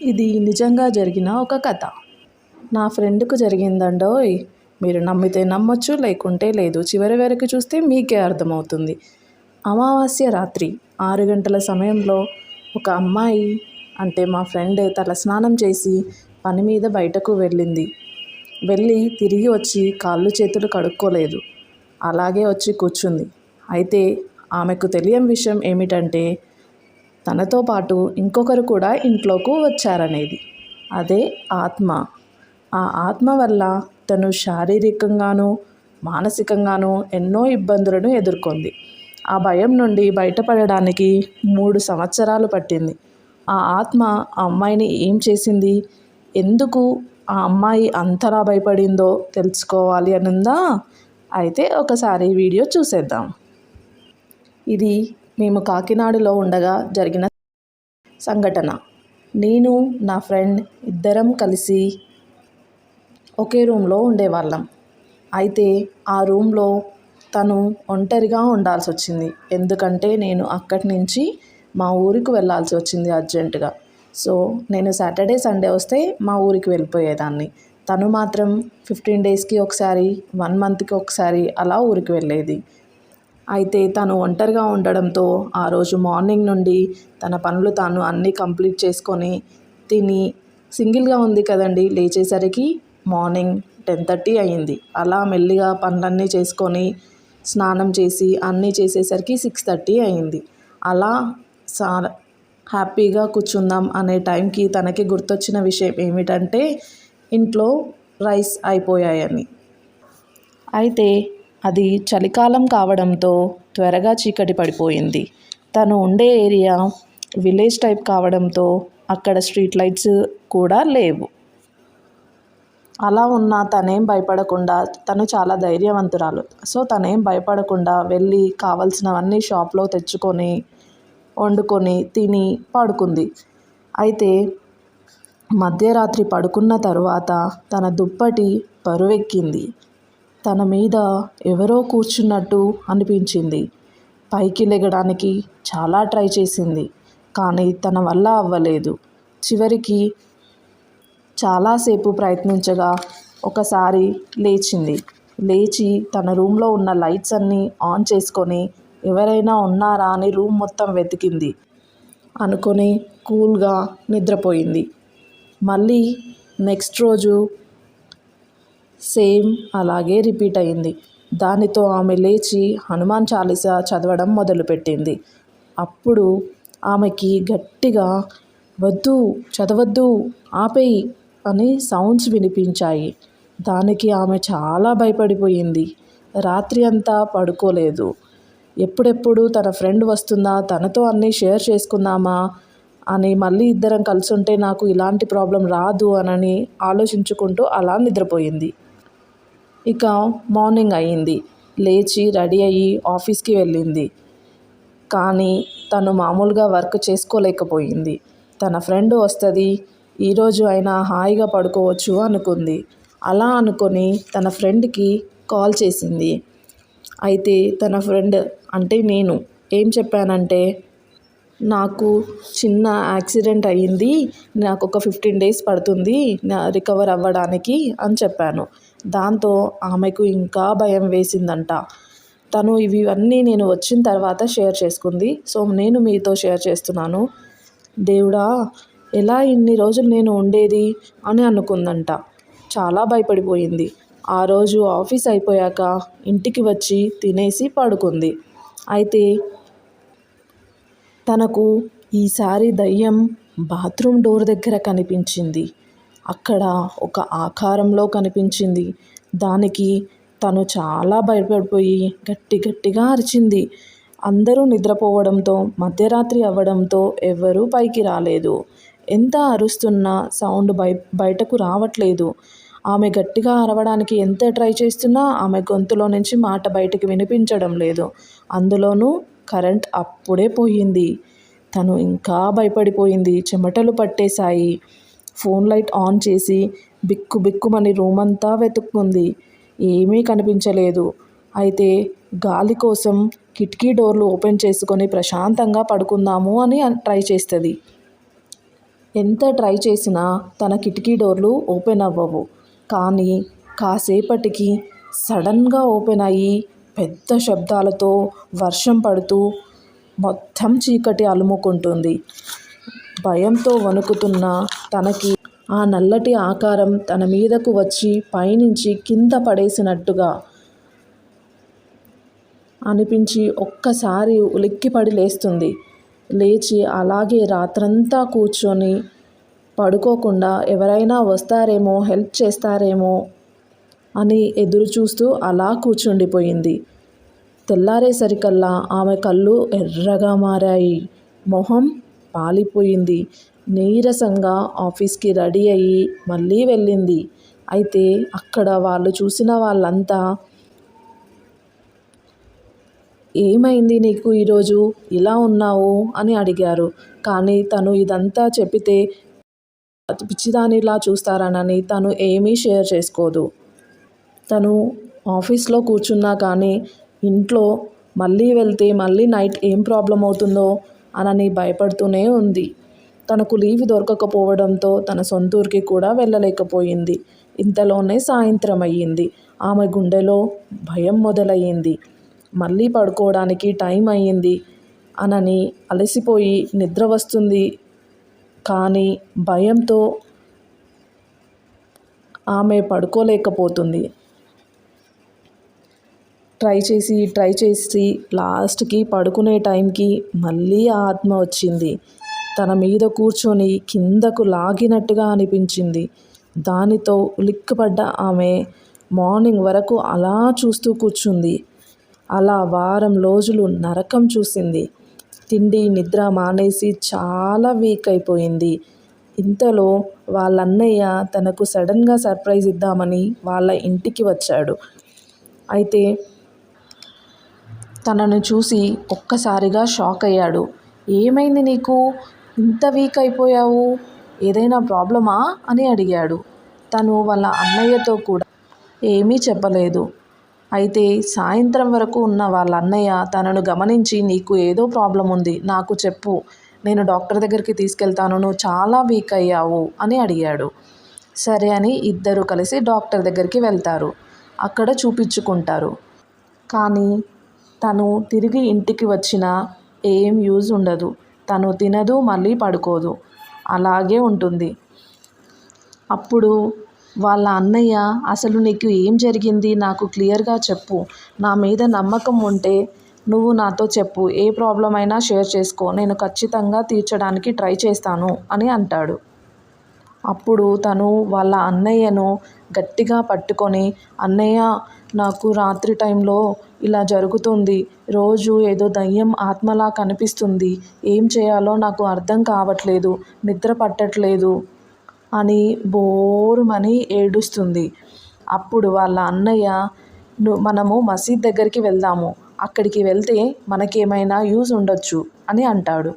ఇది నిజంగా జరిగిన ఒక కథ. నా ఫ్రెండ్కు జరిగిందండోయ్ మీరు నమ్మితే నమ్మొచ్చు లేకుంటే లేదు. చివరి వరకు చూస్తే మీకే అర్థమవుతుంది. అమావాస్య రాత్రి ఆరు గంటల సమయంలో ఒక అమ్మాయి అంటే మా ఫ్రెండ్ తల స్నానం చేసి పని మీద బయటకు వెళ్ళింది. వెళ్ళి తిరిగి వచ్చి కాళ్ళు చేతులు కడుక్కోలేదు. అలాగే వచ్చి కూర్చుంది. అయితే ఆమెకు తెలియని విషయం ఏమిటంటే తనతో పాటు ఇంకొకరు కూడా ఇంట్లోకి వచ్చారనేది. అదే ఆత్మ. ఆ ఆత్మ వల్ల తను శారీరకంగానూ మానసికంగానూ ఎన్నో ఇబ్బందులను ఎదుర్కొంది. ఆ భయం నుండి బయటపడడానికి మూడు సంవత్సరాలు పట్టింది. ఆ ఆత్మ ఆ అమ్మాయిని ఏం చేసింది? ఎందుకు ఆ అమ్మాయి అంతలా భయపడిందో తెలుసుకోవాలి అనుందా? అయితే ఒకసారి వీడియో చూసేద్దాం. ఇది మేము కాకినాడలో ఉండగా జరిగిన సంఘటన. నేను నా ఫ్రెండ్ ఇద్దరం కలిసి ఒకే రూమ్లో ఉండేవాళ్ళం. అయితే ఆ రూమ్లో తను ఒంటరిగా ఉండాల్సి వచ్చింది ఎందుకంటే నేను అక్కడి నుంచి మా ఊరికి వెళ్ళాల్సి వచ్చింది అర్జెంటుగా. సో నేను సాటర్డే సండే వస్తే మా ఊరికి వెళ్ళిపోయేదాన్ని. తను మాత్రం ఫిఫ్టీన్ డేస్కి ఒకసారి వన్ మంత్కి ఒకసారి అలా ఊరికి వెళ్ళేది. అయితే తను ఒంటరిగా ఉండడంతో ఆ రోజు మార్నింగ్ నుండి తన పనులు తాను అన్నీ కంప్లీట్ చేసుకొని తిని సింగిల్గా ఉంది కదండి లేచేసరికి మార్నింగ్ టెన్ థర్టీ అయ్యింది. అలా మెల్లిగా పనులన్నీ చేసుకొని స్నానం చేసి అన్నీ చేసేసరికి సిక్స్ థర్టీ అయ్యింది. అలా సా హ్యాపీగా కూర్చుందాం అనే టైంకి తనకి గుర్తొచ్చిన విషయం ఏమిటంటే ఇంట్లో రైస్ అయిపోయాయని. అయితే అది చలికాలం కావడంతో త్వరగా చీకటి పడిపోయింది. తను ఉండే ఏరియా విలేజ్ టైప్ కావడంతో అక్కడ స్ట్రీట్ లైట్స్ కూడా లేవు. అలా ఉన్న తనేం భయపడకుండా తను చాలా ధైర్యవంతురాలు. సో తనేం భయపడకుండా వెళ్ళి కావలసినవన్నీ షాప్లో తెచ్చుకొని వండుకొని తిని పడుకుంది. అయితే మధ్యరాత్రి పడుకున్న తరువాత తన దుప్పటి బరువెక్కింది. తన మీద ఎవరో కూర్చున్నట్టు అనిపించింది. పైకి లెగడానికి చాలా ట్రై చేసింది కానీ తన వల్ల అవ్వలేదు. చివరికి చాలాసేపు ప్రయత్నించగా ఒకసారి లేచింది. లేచి తన రూమ్లో ఉన్న లైట్స్ అన్నీ ఆన్ చేసుకొని ఎవరైనా ఉన్నారా అని రూమ్ మొత్తం వెతికింది అనుకొని కూల్గా నిద్రపోయింది. మళ్ళీ నెక్స్ట్ రోజు సేమ్ అలాగే రిపీట్ అయింది. దానితో ఆమె లేచి హనుమాన్ చాలీసా చదవడం మొదలుపెట్టింది. అప్పుడు ఆమెకి గట్టిగా వద్దు చదవద్దు ఆపేయి అని సౌండ్స్ వినిపించాయి. దానికి ఆమె చాలా భయపడిపోయింది. రాత్రి అంతా పడుకోలేదు. ఎప్పుడెప్పుడు తన ఫ్రెండ్ వస్తుందా తనతో అన్నీ షేర్ చేసుకుందామా అని మళ్ళీ ఇద్దరం కలిసి ఉంటే నాకు ఇలాంటి ప్రాబ్లం రాదు అని ఆలోచించుకుంటూ అలా నిద్రపోయింది. ఇక మార్నింగ్ అయ్యింది. లేచి రెడీ అయ్యి ఆఫీస్కి వెళ్ళింది. కానీ తను మామూలుగా వర్క్ చేసుకోలేకపోయింది. తన ఫ్రెండ్ వస్తుంది ఈరోజు అయినా హాయిగా పడుకోవచ్చు అనుకుంది. అలా అనుకొని తన ఫ్రెండ్కి కాల్ చేసింది. అయితే తన ఫ్రెండ్ అంటే నేను ఏం చెప్పానంటే నాకు చిన్న యాక్సిడెంట్ అయ్యింది. నాకు ఒక ఫిఫ్టీన్ డేస్ పడుతుంది నా రికవర్ అవ్వడానికి అని చెప్పాను. దాంతో ఆమెకు ఇంకా భయం వేసిందంట. తను ఇవన్నీ నేను వచ్చిన తర్వాత షేర్ చేసుకుంది. సో నేను మీతో షేర్ చేస్తున్నాను. దేవుడా ఎలా ఇన్ని రోజులు నేను ఉండేది అని అనుకుందంట. చాలా భయపడిపోయింది. ఆ రోజు ఆఫీస్ అయిపోయాక ఇంటికి వచ్చి తినేసి పడుకుంది. అయితే తనకు ఈసారి దయ్యం బాత్రూమ్ డోర్ దగ్గర కనిపించింది. అక్కడ ఒక ఆకారంలో కనిపించింది. దానికి తను చాలా భయపడిపోయి గట్టి గట్టిగా అరిచింది. అందరూ నిద్రపోవడంతో మధ్యరాత్రి అవ్వడంతో ఎవ్వరూ పైకి రాలేదు. ఎంత అరుస్తున్నా సౌండ్ బయ బయటకు రావట్లేదు. ఆమె గట్టిగా అరవడానికి ఎంత ట్రై చేస్తున్నా ఆమె గొంతులో నుంచి మాట బయటకు వినిపించడం లేదు. అందులోనూ కరెంట్ అప్పుడే పోయింది. తను ఇంకా భయపడిపోయింది. చెమటలు పట్టేశాయి. ఫోన్ లైట్ ఆన్ చేసి బిక్కు బిక్కుమని రూమ్ అంతా వెతుక్కుంది. ఏమీ కనిపించలేదు. అయితే గాలి కోసం కిటికీ డోర్లు ఓపెన్ చేసుకొని ప్రశాంతంగా పడుకుందాము అని ట్రై చేస్తుంది. ఎంత ట్రై చేసినా తన కిటికీ డోర్లు ఓపెన్ అవ్వవు. కానీ కాసేపటికి సడన్గా ఓపెన్ అయ్యి పెద్ద శబ్దాలతో వర్షం పడుతూ మొత్తం చీకటి అలుముకుంటుంది. భయంతో వణుకుతున్న తనకి ఆ నల్లటి ఆకారం తన మీదకు వచ్చి పైనుంచి కింద పడేసినట్టుగా అనిపించి ఒక్కసారి ఉలిక్కిపడి లేస్తుంది. లేచి అలాగే రాత్రంతా కూర్చొని పడుకోకుండా ఎవరైనా వస్తారేమో హెల్ప్ చేస్తారేమో అని ఎదురు చూస్తూ అలా కూర్చుండిపోయింది. తెల్లారేసరికల్లా ఆమె కళ్ళు ఎర్రగా మారాయి. మొహం పాలిపోయింది. నీరసంగా ఆఫీస్కి రెడీ అయ్యి మళ్ళీ వెళ్ళింది. అయితే అక్కడ వాళ్ళు చూసిన వాళ్ళంతా ఏమైంది నీకు ఈరోజు? ఇలా ఉన్నావు? అని అడిగారు. కానీ తను ఇదంతా చెప్పితే పిచ్చిదానిలా చూస్తారనని తను ఏమీ షేర్ చేసుకోదు. తను ఆఫీస్లో కూర్చున్నా కానీ ఇంట్లో మళ్ళీ వెళ్తే మళ్ళీ నైట్ ఏం ప్రాబ్లం అవుతుందో అనని భయపడుతూనే ఉంది. తనకు లీవ్ దొరకకపోవడంతో తన సొంతూరికి కూడా వెళ్ళలేకపోయింది. ఇంతలోనే సాయంత్రం అయ్యింది. ఆమె గుండెలో భయం మొదలయ్యింది. మళ్ళీ పడుకోవడానికి టైం అయ్యింది అనని అలసిపోయి నిద్ర వస్తుంది కానీ భయంతో ఆమె పడుకోలేకపోతుంది. ట్రై చేసి ట్రై చేసి లాస్ట్కి పడుకునే టైంకి మళ్ళీ ఆత్మ వచ్చింది. తన మీద కూర్చొని కిందకు లాగినట్టుగా అనిపించింది. దానితో ఉలిక్కిపడ్డ ఆమె మార్నింగ్ వరకు అలా చూస్తూ కూర్చుంది. అలా వారం రోజులు నరకం చూసింది. తిండి నిద్ర మానేసి చాలా వీక్ అయిపోయింది. ఇంతలో వాళ్ళ అన్నయ్య తనకు సడన్గా సర్ప్రైజ్ ఇద్దామని వాళ్ళ ఇంటికి వచ్చాడు. అయితే తనను చూసి ఒక్కసారిగా షాక్ అయ్యాడు. ఏమైంది నీకు? ఇంత వీక్ అయిపోయావు? ఏదైనా ప్రాబ్లమా? అని అడిగాడు. తను వాళ్ళ అన్నయ్యతో కూడా ఏమీ చెప్పలేదు. అయితే సాయంత్రం వరకు ఉన్న వాళ్ళ అన్నయ్య తనను గమనించి నీకు ఏదో ప్రాబ్లం ఉంది నాకు చెప్పు. నేను డాక్టర్ దగ్గరికి తీసుకెళ్తాను నువ్వు చాలా వీక్ అయ్యావు అని అడిగాడు. సరే అని ఇద్దరు కలిసి డాక్టర్ దగ్గరికి వెళ్తారు. అక్కడ చూపించుకుంటారు. కానీ తను తిరిగి ఇంటికి వచ్చినా ఏం యూజ్ ఉండదు. తను తినదు మళ్ళీ పడుకోదు. అలాగే ఉంటుంది. అప్పుడు వాళ్ళ అన్నయ్య అసలు నీకు ఏం జరిగింది? నాకు క్లియర్గా చెప్పు. నా మీద నమ్మకం ఉంటే నువ్వు నాతో చెప్పు. ఏ ప్రాబ్లం అయినా షేర్ చేసుకో. నేను ఖచ్చితంగా తీర్చడానికి ట్రై చేస్తాను అని అంటాడు. అప్పుడు తను వాళ్ళ అన్నయ్యను గట్టిగా పట్టుకొని అన్నయ్య నాకు రాత్రి టైంలో ఇలా జరుగుతుంది. రోజు ఏదో దయ్యం ఆత్మలా కనిపిస్తుంది. ఏం చేయాలో నాకు అర్థం కావట్లేదు. నిద్ర పట్టట్లేదు అని బోరుమని ఏడుస్తుంది. అప్పుడు వాళ్ళ అన్నయ్య మనము మసీద్ దగ్గరికి వెళ్దాము. అక్కడికి వెళ్తే మనకేమైనా యూజ్ ఉండొచ్చు అని అంటాడు.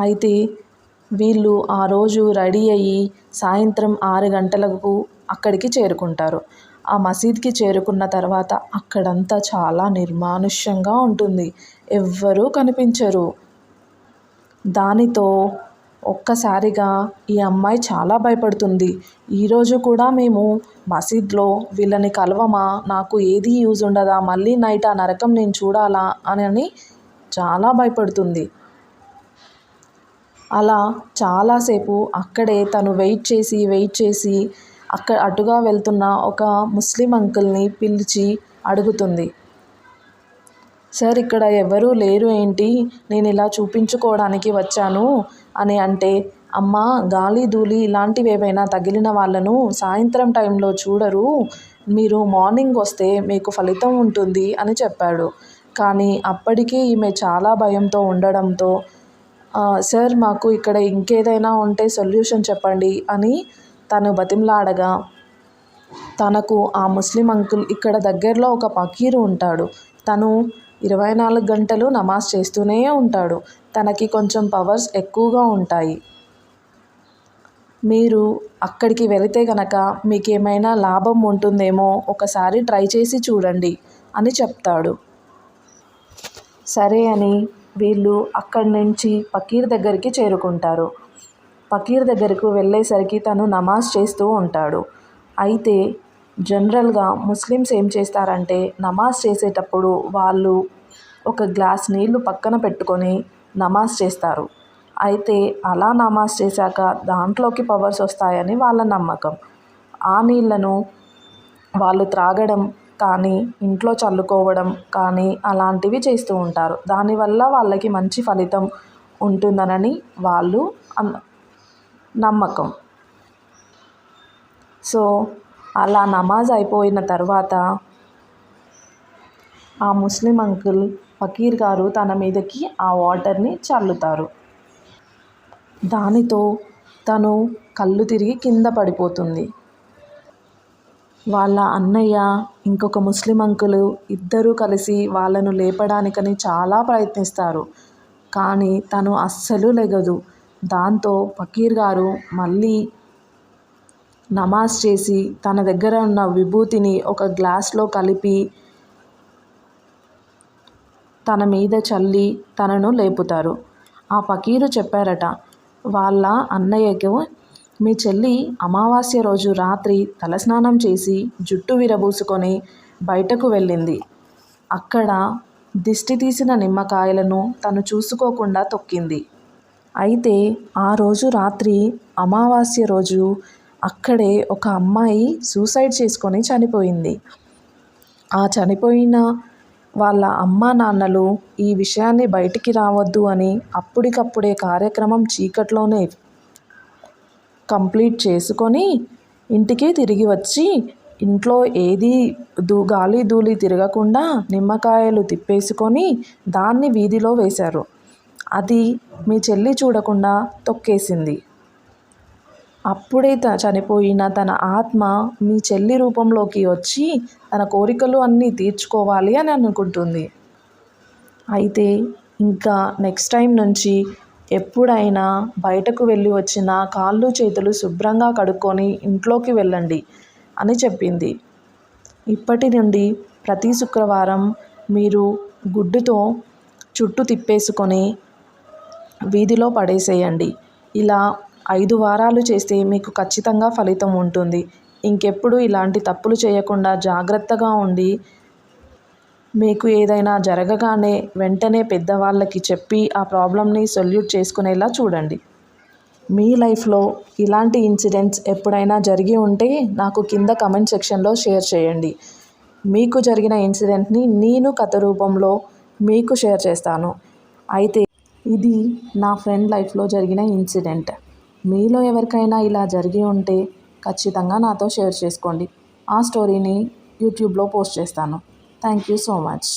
అయితే వీళ్ళు ఆ రోజు రెడీ అయ్యి సాయంత్రం ఆరు గంటలకు అక్కడికి చేరుకుంటారు. ఆ మసీద్కి చేరుకున్న తర్వాత అక్కడంతా చాలా నిర్మానుష్యంగా ఉంటుంది. ఎవ్వరూ కనిపించరు. దానితో ఒక్కసారిగా ఈ అమ్మాయి చాలా భయపడుతుంది. ఈరోజు కూడా మేము మసీద్లో వీళ్ళని కలవమా? నాకు ఏది యూజ్ ఉండదా? మళ్ళీ నైట్ ఆ నరకం నేను చూడాలా? అని చాలా భయపడుతుంది. అలా చాలాసేపు అక్కడే తను వెయిట్ చేసి వెయిట్ చేసి అక్కడ అటుగా వెళ్తున్న ఒక ముస్లిం అంకుల్ని పిలిచి అడుగుతుంది. సార్ ఇక్కడ ఎవరూ లేరు ఏంటి? నేను ఇలా చూపించుకోవడానికి వచ్చాను అని అంటే అమ్మ గాలి ధూళి ఇలాంటివి ఏవైనా తగిలిన వాళ్ళను సాయంత్రం టైంలో చూడరు. మీరు మార్నింగ్ వస్తే మీకు ఫలితం ఉంటుంది అని చెప్పాడు. కానీ అప్పటికీ ఈమె చాలా భయంతో ఉండడంతో సార్ మాకు ఇక్కడ ఇంకేదైనా ఉంటే సొల్యూషన్ చెప్పండి అని తను బతిమలాడగా తనకు ఆ ముస్లిం అంకుల్ ఇక్కడ దగ్గరలో ఒక పకీరు ఉంటాడు. తను ఇరవై నాలుగు గంటలు నమాజ్ చేస్తూనే ఉంటాడు. తనకి కొంచెం పవర్స్ ఎక్కువగా ఉంటాయి. మీరు అక్కడికి వెళితే గనక మీకు ఏమైనా లాభం ఉంటుందేమో ఒకసారి ట్రై చేసి చూడండి అని చెప్తాడు. సరే అని వీళ్ళు అక్కడి నుంచి పకీర్ దగ్గరికి చేరుకుంటారు. ఫకీర్ దగ్గరకు వెళ్ళేసరికి తను నమాజ్ చేస్తూ ఉంటాడు. అయితే జనరల్గా ముస్లిమ్స్ ఏం చేస్తారంటే నమాజ్ చేసేటప్పుడు వాళ్ళు ఒక గ్లాస్ నీళ్ళు పక్కన పెట్టుకొని నమాజ్ చేస్తారు. అయితే అలా నమాజ్ చేశాక దాంట్లోకి పవర్స్ వస్తాయని వాళ్ళ నమ్మకం. ఆ నీళ్ళను వాళ్ళు త్రాగడం కానీ ఇంట్లో చల్లుకోవడం కానీ అలాంటివి చేస్తూ ఉంటారు. దానివల్ల వాళ్ళకి మంచి ఫలితం ఉంటుందనని వాళ్ళు నమ్మకం. సో అలా నమాజ్ అయిపోయిన తర్వాత ఆ ముస్లిం అంకుల్ ఫకీర్ గారు తన మీదకి ఆ వాటర్ని చల్లుతారు. దానితో తను కళ్ళు తిరిగి కింద పడిపోతుంది. వాళ్ళ అన్నయ్య ఇంకొక ముస్లిం అంకులు ఇద్దరూ కలిసి వాళ్ళను లేపడానికని చాలా ప్రయత్నిస్తారు. కానీ తను అస్సలు లెగదు. దాంతో ఫకీర్ గారు మళ్ళీ నమాజ్ చేసి తన దగ్గర ఉన్న విభూతిని ఒక గ్లాస్లో కలిపి తన మీద చల్లి తనను లేపుతారు. ఆ ఫకీరు చెప్పారట వాళ్ళ అన్నయ్యకు మీ చెల్లి అమావాస్య రోజు రాత్రి తలస్నానం చేసి జుట్టు విరబూసుకొని బయటకు వెళ్ళింది. అక్కడ దిష్టి తీసిన నిమ్మకాయలను తను చూసుకోకుండా తొక్కింది. అయితే ఆ రోజు రాత్రి అమావాస్య రోజు అక్కడే ఒక అమ్మాయి సూసైడ్ చేసుకొని చనిపోయింది. ఆ చనిపోయిన వాళ్ళ అమ్మా నాన్నలు ఈ విషయాన్ని బయటికి రావద్దు అని అప్పటికప్పుడే కార్యక్రమం చీకట్లోనే కంప్లీట్ చేసుకొని ఇంటికి తిరిగి వచ్చి ఇంట్లో ఏది దూ గాలి ధూళి తిరగకుండా నిమ్మకాయలు తిప్పేసుకొని దాన్ని వీధిలో వేశారు. అది మీ చెల్లి చూడకుండా తొక్కేసింది. అప్పుడే త చనిపోయిన తన ఆత్మ మీ చెల్లి రూపంలోకి వచ్చి తన కోరికలు అన్నీ తీర్చుకోవాలి అని అనుకుంటుంది. అయితే ఇంకా నెక్స్ట్ టైం నుంచి ఎప్పుడైనా బయటకు వెళ్ళి వచ్చిన కాళ్ళు చేతులు శుభ్రంగా కడుక్కొని ఇంట్లోకి వెళ్ళండి అని చెప్పింది. ఇప్పటి నుండి ప్రతి శుక్రవారం మీరు గుడ్డుతో చుట్టూ తిప్పేసుకొని వీధిలో పడేసేయండి. ఇలా ఐదు వారాలు చేస్తే మీకు ఖచ్చితంగా ఫలితం ఉంటుంది. ఇంకెప్పుడు ఇలాంటి తప్పులు చేయకుండా జాగ్రత్తగా ఉండి మీకు ఏదైనా జరగగానే వెంటనే పెద్దవాళ్ళకి చెప్పి ఆ ప్రాబ్లమ్ని సొల్యూట్ చేసుకునేలా చూడండి. మీ లైఫ్లో ఇలాంటి ఇన్సిడెంట్స్ ఎప్పుడైనా జరిగి ఉంటే నాకు కింద కమెంట్ సెక్షన్లో షేర్ చేయండి. మీకు జరిగిన ఇన్సిడెంట్ని నేను కథ రూపంలో మీకు షేర్ చేస్తాను. అయితే ఇది నా ఫ్రెండ్ లైఫ్లో జరిగిన ఇన్సిడెంట్. మీలో ఎవరికైనా ఇలా జరిగి ఉంటే ఖచ్చితంగా నాతో షేర్ చేసుకోండి. ఆ స్టోరీని యూట్యూబ్లో పోస్ట్ చేస్తాను. Thank you so much.